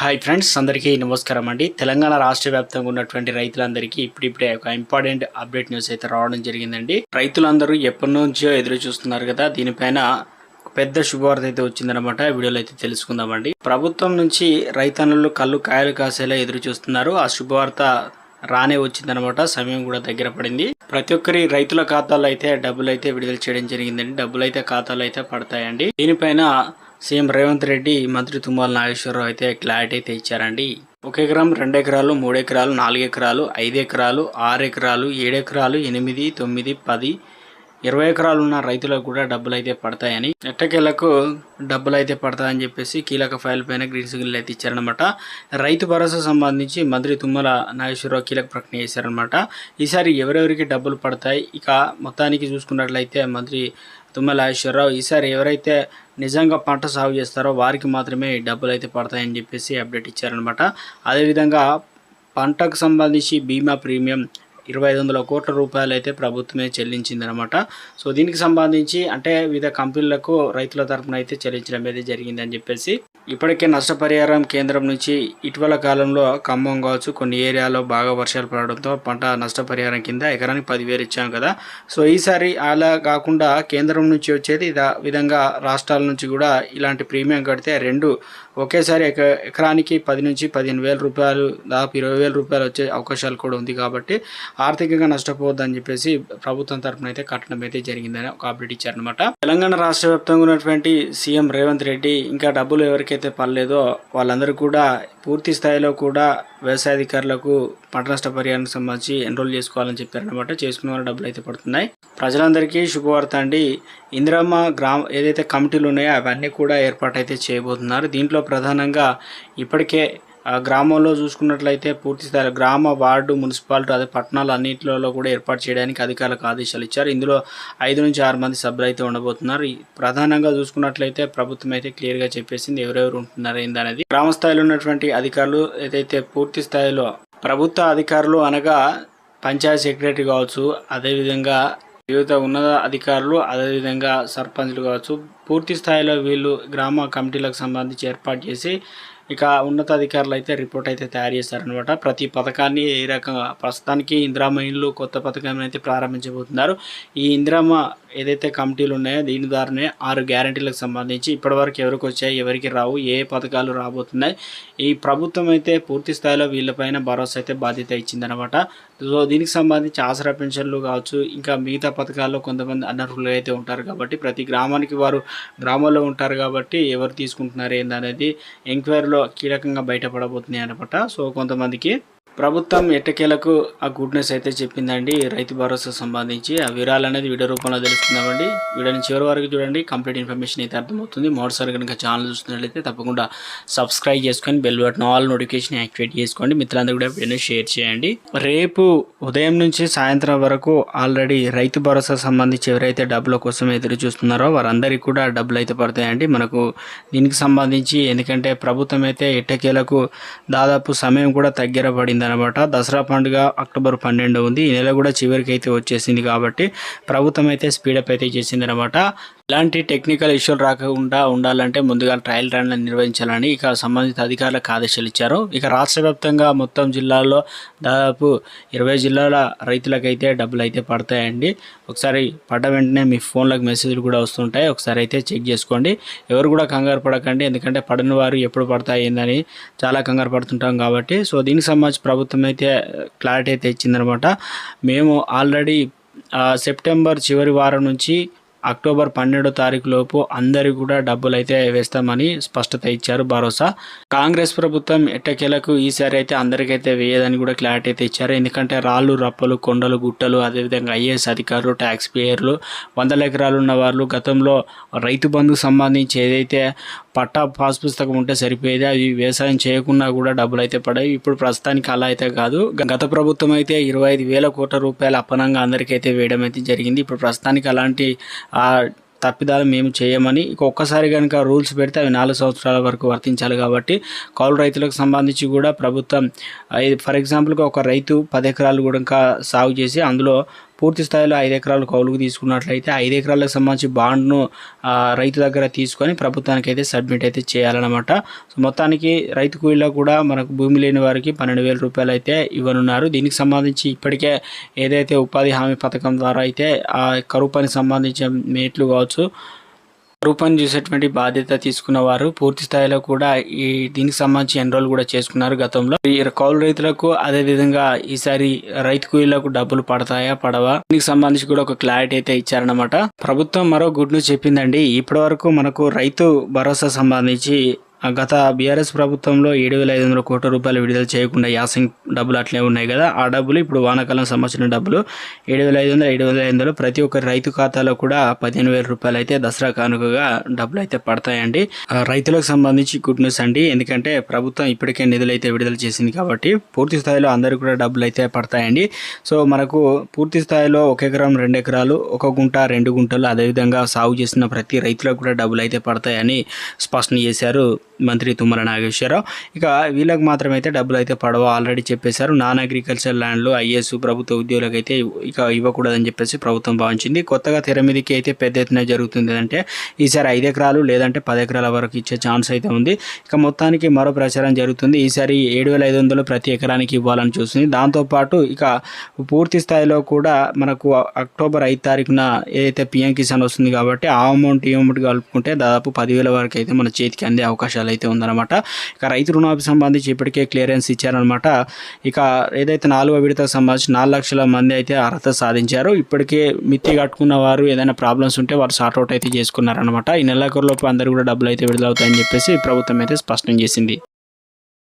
Hi friends అందరికీ నమస్కారం అండి. తెలంగాణ రాష్ట్ర వ్యాప్తంగా ఉన్నటువంటి రైతులందరికీ ఇప్పుడిప్పుడే ఒక ఇంపార్టెంట్ అప్డేట్ న్యూస్ అయితే రావడం జరిగిందండి. రైతులందరూ ఎప్పటి నుంచో ఎదురు చూస్తున్నారు కదా దీనిపైన పెద్ద శుభవార్త అయితే వచ్చిందనమాట వీడియోలో అయితే తెలుసుకుందామండి. ప్రభుత్వం నుంచి రైతన్నులు కళ్ళు కాయలు కాసేలా ఎదురు చూస్తున్నారు ఆ శుభవార్త రానే వచ్చిందనమాట సమయం కూడా దగ్గర పడింది. ప్రతి ఒక్కరి రైతుల ఖాతాలో అయితే డబ్బులు అయితే విడుదల చేయడం జరిగిందండి. డబ్బులు అయితే ఖాతాలో అయితే పడతాయండి. దీనిపైన సీఎం రేవంత్ రెడ్డి మంత్రి తుమ్మల నాగేశ్వరరావు అయితే క్లారిటీ అయితే ఇచ్చారండి ఒక ఎకరం రెండు ఎకరాలు మూడు ఎకరాలు నాలుగు ఎకరాలు ఐదు ఎకరాలు ఆరు ఎకరాలు ఏడు ఎకరాలు ఎనిమిది తొమ్మిది పది ఇరవై ఎకరాలు ఉన్న రైతులకు కూడా డబ్బులు అయితే పడతాయని ఎట్టకేలకు డబ్బులు అయితే పడతాయని చెప్పేసి కీలక ఫైల్ పైన గ్రీన్ సిగ్నల్ అయితే ఇచ్చారనమాట రైతు భరోసా సంబంధించి మంత్రి తుమ్మల నాగేశ్వరరావు కీలక ప్రకటన చేశారనమాట ఈసారి ఎవరెవరికి డబ్బులు పడతాయి? ఇక మొత్తానికి చూసుకున్నట్లయితే మంత్రి తుమ్మల నాగేశ్వరరావు ఈసారి ఎవరైతే నిజంగా పంట సాగు చేస్తారో వారికి మాత్రమే డబ్బులు అయితే పడతాయని చెప్పేసి అప్డేట్ ఇచ్చారనమాట అదేవిధంగా పంటకు సంబంధించి బీమా ప్రీమియం ఇరవై ఐదు వందల కోట్ల రూపాయలు అయితే ప్రభుత్వమే చెల్లించిందనమాట సో దీనికి సంబంధించి అంటే వివిధ కంపెనీలకు రైతుల తరపున అయితే చెల్లించడం అయితే జరిగిందని చెప్పేసి ఇప్పటికే నష్టపరిహారం కేంద్రం నుంచి ఇటీవల కాలంలో ఖమ్మం కావచ్చు కొన్ని ఏరియాలో బాగా వర్షాలు పడడంతో పంట నష్టపరిహారం కింద ఎకరానికి పదివేలు ఇచ్చాం కదా. సో ఈసారి అలా కాకుండా కేంద్రం నుంచి వచ్చేది విధంగా రాష్ట్రాల నుంచి కూడా ఇలాంటి ప్రీమియం కడితే రెండు ఒకేసారి ఎక ఎకరానికి పది నుంచి పదిహేను వేల రూపాయలు దాదాపు ఇరవై వేల రూపాయలు వచ్చే అవకాశాలు కూడా ఉంది కాబట్టి ఆర్థికంగా నష్టపోవద్దని చెప్పేసి ప్రభుత్వం తరఫున అయితే కట్టడం అయితే జరిగిందని ఒక అప్డేట్ ఇచ్చారనమాట తెలంగాణ రాష్ట్ర వ్యాప్తంగా ఉన్నటువంటి సీఎం రేవంత్ రెడ్డి ఇంకా డబ్బులు ఎవరికి ఎవరికైతే పర్లేదో వాళ్ళందరూ కూడా పూర్తి స్థాయిలో కూడా వ్యవసాయ అధికారులకు పంట నష్ట పరిహారానికి సంబంధించి ఎన్రోల్ చేసుకోవాలని చెప్పారనమాట చేసుకున్న వాళ్ళ డబ్బులు అయితే పడుతున్నాయి. ప్రజలందరికీ శుభవార్త అండి. ఇందిరమ్మ గ్రామ ఏదైతే కమిటీలు ఉన్నాయో అవన్నీ కూడా ఏర్పాటు అయితే చేయబోతున్నారు. దీంట్లో ప్రధానంగా ఇప్పటికే గ్రామంలో చూసుకున్నట్లయితే పూర్తి స్థాయిలో గ్రామ వార్డు మున్సిపాలిటీ అదే పట్టణాలు అన్నింటిలో కూడా ఏర్పాటు చేయడానికి అధికారులకు ఆదేశాలు ఇచ్చారు. ఇందులో ఐదు నుంచి ఆరు మంది సభ్యులు అయితే ఉండబోతున్నారు ప్రధానంగా చూసుకున్నట్లయితే ప్రభుత్వం అయితే క్లియర్గా చెప్పేసింది ఎవరెవరు ఉంటున్నారు ఏందనేది. గ్రామ స్థాయిలో ఉన్నటువంటి అధికారులు ఏదైతే పూర్తి స్థాయిలో ప్రభుత్వ అధికారులు అనగా పంచాయత్ సెక్రటరీ కావచ్చు అదేవిధంగా వివిధ ఉన్నత అధికారులు అదేవిధంగా సర్పంచ్లు కావచ్చు పూర్తి స్థాయిలో వీళ్ళు గ్రామ కమిటీలకు సంబంధించి ఏర్పాటు చేసి ఇక ఉన్నతాధికారులు అయితే రిపోర్ట్ అయితే తయారు చేస్తారనమాట ప్రతి పథకాన్ని ఏ రకంగా ప్రస్తుతానికి ఇందిరామ ఇల్లు కొత్త పథకాన్ని అయితే ప్రారంభించబోతున్నారు. ఈ ఇందిరామ ఏదైతే కమిటీలు ఉన్నాయో దీని ద్వారానే ఆరు గ్యారంటీలకు సంబంధించి ఇప్పటివరకు ఎవరికి వచ్చాయి ఎవరికి రావు ఏ పథకాలు రాబోతున్నాయి ఈ ప్రభుత్వం అయితే పూర్తి స్థాయిలో వీళ్ళపైన భరోసా అయితే బాధ్యత ఇచ్చిందనమాట సో దీనికి సంబంధించి ఆసరా పెన్షన్లు కావచ్చు ఇంకా మిగతా పథకాల్లో కొంతమంది అనర్హులు అయితే ఉంటారు కాబట్టి ప్రతి గ్రామానికి వారు గ్రామంలో ఉంటారు కాబట్టి ఎవరు తీసుకుంటున్నారు ఏందనేది ఎంక్వైరీలో కీలకంగా బయటపడబోతున్నాయి అనమాట సో కొంతమందికి ప్రభుత్వం ఎట్టకేలకు ఆ గుడ్నెస్ అయితే చెప్పిందండి. రైతు భరోసా సంబంధించి ఆ వివరాలు అనేది వీడియో రూపంలో తెలుస్తుందండి. వీడియోని చివరి వరకు చూడండి. కంప్లీట్ ఇన్ఫర్మేషన్ అయితే అర్థమవుతుంది. మరోసారి కనుక ఛానల్ చూస్తున్నట్లయితే తప్పకుండా సబ్స్క్రైబ్ చేసుకొని bell button all notification activate చేసుకోండి. మిత్రులందరూ కూడా వీడియోని షేర్ చేయండి. రేపు ఉదయం నుంచి సాయంత్రం వరకు ఆల్రెడీ రైతు భరోసా సంబంధించి ఎవరైతే డబ్బుల కోసం ఎదురు చూస్తున్నారో వారందరికీ కూడా డబ్బులు అయితే పడతాయండి. మనకు దీనికి సంబంధించి ఎందుకంటే ప్రభుత్వం అయితే ఎట్టకేలకు దాదాపు సమయం కూడా దగ్గర అనమాట. దసరా పండుగ అక్టోబర్ పన్నెండు ఉంది. ఈ నెల కూడా చివరికి అయితే వచ్చేసింది కాబట్టి ప్రభుత్వం అయితే స్పీడప్ అయితే చేసింది అనమాట ఇలాంటి టెక్నికల్ ఇష్యూలు రాకుండా ఉండాలంటే ముందుగా ట్రయల్ రన్ నిర్వహించాలని ఇక సంబంధిత అధికారులకు ఆదేశాలు ఇచ్చారు. ఇక రాష్ట్ర వ్యాప్తంగా మొత్తం జిల్లాల్లో దాదాపు ఇరవై జిల్లాల రైతులకైతే డబ్బులు అయితే పడతాయండి. ఒకసారి పడ్డ వెంటనే మీ ఫోన్లకు మెసేజ్లు కూడా వస్తుంటాయి. ఒకసారి అయితే చెక్ చేసుకోండి. ఎవరు కూడా కంగారు పడకండి. ఎందుకంటే పడని వారు ఎప్పుడు పడతాయి ఏందని చాలా కంగారు పడుతుంటాం కాబట్టి. సో దీనికి సంబంధించి ప్రభుత్వం అయితే క్లారిటీ అయితే ఇచ్చిందనమాట. మేము ఆల్రెడీ సెప్టెంబర్ చివరి వారం నుంచి అక్టోబర్ పన్నెండో తారీఖు లోపు అందరికీ కూడా డబ్బులు అయితే వేస్తామని స్పష్టత ఇచ్చారు భరోసా. కాంగ్రెస్ ప్రభుత్వం ఎట్టకేలకు ఈసారి అయితే అందరికైతే వేయదని కూడా క్లారిటీ అయితే ఇచ్చారు. ఎందుకంటే రాళ్ళు రప్పలు కొండలు గుట్టలు అదేవిధంగా ఐఏఎస్ అధికారులు ట్యాక్స్ పేయర్లు వందల ఎకరాలు ఉన్న వాళ్ళు గతంలో రైతు బంధుకు సంబంధించి ఏదైతే పట్టా పాస్ పుస్తకం ఉంటే సరిపోయేది. అవి వ్యవసాయం చేయకుండా కూడా డబ్బులు అయితే పడాయి ఇప్పుడు ప్రస్తుతానికి అలా అయితే కాదు. గత ప్రభుత్వం అయితే ఇరవై ఐదు వేల కోట్ల రూపాయలు అప్పనంగా అందరికైతే వేయడం అయితే జరిగింది. ఇప్పుడు ప్రస్తుతానికి అలాంటి ఆ తప్పిదాలు మేము చేయమని ఇక ఒక్కసారి కనుక రూల్స్ పెడితే అవి నాలుగు సంవత్సరాల వరకు వర్తించాలి కాబట్టి కౌలు రైతులకు సంబంధించి కూడా ప్రభుత్వం ఫర్ ఎగ్జాంపుల్గా ఒక రైతు పది ఎకరాలు కూడా ఇంకా సాగు చేసి అందులో పూర్తి స్థాయిలో ఐదు ఎకరాలు కౌలుకు తీసుకున్నట్లయితే ఐదు ఎకరాలకు సంబంధించి బాండ్ను రైతు దగ్గర తీసుకొని ప్రభుత్వానికి అయితే సబ్మిట్ అయితే చేయాలన్నమాట. సో మొత్తానికి రైతు కూలీలో కూడా మనకు భూమి లేని వారికి పన్నెండు వేల రూపాయలు అయితే ఇవ్వనున్నారు. దీనికి సంబంధించి ఇప్పటికే ఏదైతే ఉపాధి హామీ పథకం ద్వారా అయితే ఆ కరువు పనికి సంబంధించిన మేట్లు కావచ్చు రూపం చేసేటువంటి బాధ్యత తీసుకున్న వారు పూర్తి స్థాయిలో కూడా ఈ దీనికి సంబంధించి ఎన్రోల్ కూడా చేసుకున్నారు గతంలో. ఈ కౌలు రైతులకు అదే విధంగా ఈసారి రైతు కూలీలకు డబ్బులు పడతాయా పడవా? దీనికి సంబంధించి కూడా ఒక క్లారిటీ అయితే ఇచ్చారనమాట ప్రభుత్వం మరో గుడ్ న్యూస్ చెప్పిందండి. ఇప్పటి వరకు మనకు రైతు భరోసా సంబంధించి గత బీఆర్ఎస్ ప్రభుత్వంలో ఏడు వేల ఐదు వందల కోట్ల రూపాయలు విడుదల చేయకుండా యాసింగ్ డబ్బులు అట్లే ఉన్నాయి కదా. ఆ డబ్బులు ఇప్పుడు వానాకాలం సంబంధించిన డబ్బులు ఏడు వేల ఐదు వందలు ఏడు వేల ఐదు వందలు ప్రతి ఒక్క రైతు ఖాతాలో కూడా పదిహేను వేల రూపాయలు అయితే దసరా కానుకగా డబ్బులు అయితే పడతాయండి. రైతులకు సంబంధించి గుడ్ న్యూస్ అండి. ఎందుకంటే ప్రభుత్వం ఇప్పటికే నిధులు అయితే విడుదల చేసింది కాబట్టి పూర్తి స్థాయిలో అందరూ కూడా డబ్బులు అయితే పడతాయండి. సో మనకు పూర్తి స్థాయిలో ఒక ఎకరం రెండు ఎకరాలు ఒక గుంట రెండు గుంటలు అదేవిధంగా సాగు చేసిన ప్రతి రైతులకు కూడా డబ్బులు అయితే పడతాయని స్పష్టం చేశారు మంత్రి తుమ్మల నాగేశ్వరరావు. ఇక వీళ్ళకి మాత్రం అయితే డబ్బులు అయితే పడవ ఆల్రెడీ చెప్పేశారు. నాన్ అగ్రికల్చర్ ల్యాండ్లు ఐఏఎస్ ప్రభుత్వ ఉద్యోగులకు అయితే ఇక ఇవ్వకూడదని చెప్పేసి ప్రభుత్వం భావించింది. కొత్తగా తెర మీదకి అయితే పెద్ద ఎత్తున జరుగుతుంది అంటే ఈసారి ఐదు ఎకరాలు లేదంటే పది ఎకరాల వరకు ఇచ్చే ఛాన్స్ అయితే ఉంది. ఇక మొత్తానికి మరో ప్రచారం జరుగుతుంది. ఈసారి ఏడు వేల ఐదు వందలు ప్రతి ఎకరానికి ఇవ్వాలని చూస్తుంది. దాంతోపాటు ఇక పూర్తి స్థాయిలో కూడా మనకు అక్టోబర్ ఐదు తారీఖున ఏదైతే పిఎం కిసాన్ వస్తుంది కాబట్టి ఆ అమౌంట్ ఈ అమౌంట్ కలుపుకుంటే దాదాపు పదివేల వరకు అయితే మన చేతికి అందే అవకాశాలు అయితే ఉందన్నమాట. ఇక రైతు రుణాలకు సంబంధించి ఇప్పటికే క్లియరెన్స్ ఇచ్చారనమాట ఇక ఏదైతే నాలుగో విడతకు సంబంధించి నాలుగు లక్షల మంది అయితే అర్హత సాధించారు. ఇప్పటికే మిత్తి కట్టుకున్న వారు ఏదైనా ప్రాబ్లమ్స్ ఉంటే వారు సార్ట్అవుట్ అయితే చేసుకున్నారనమాట ఈ నెలాఖరులోపు అందరూ కూడా డబ్బులు అయితే విడుదలవుతాయని చెప్పేసి ప్రభుత్వం అయితే స్పష్టం చేసింది.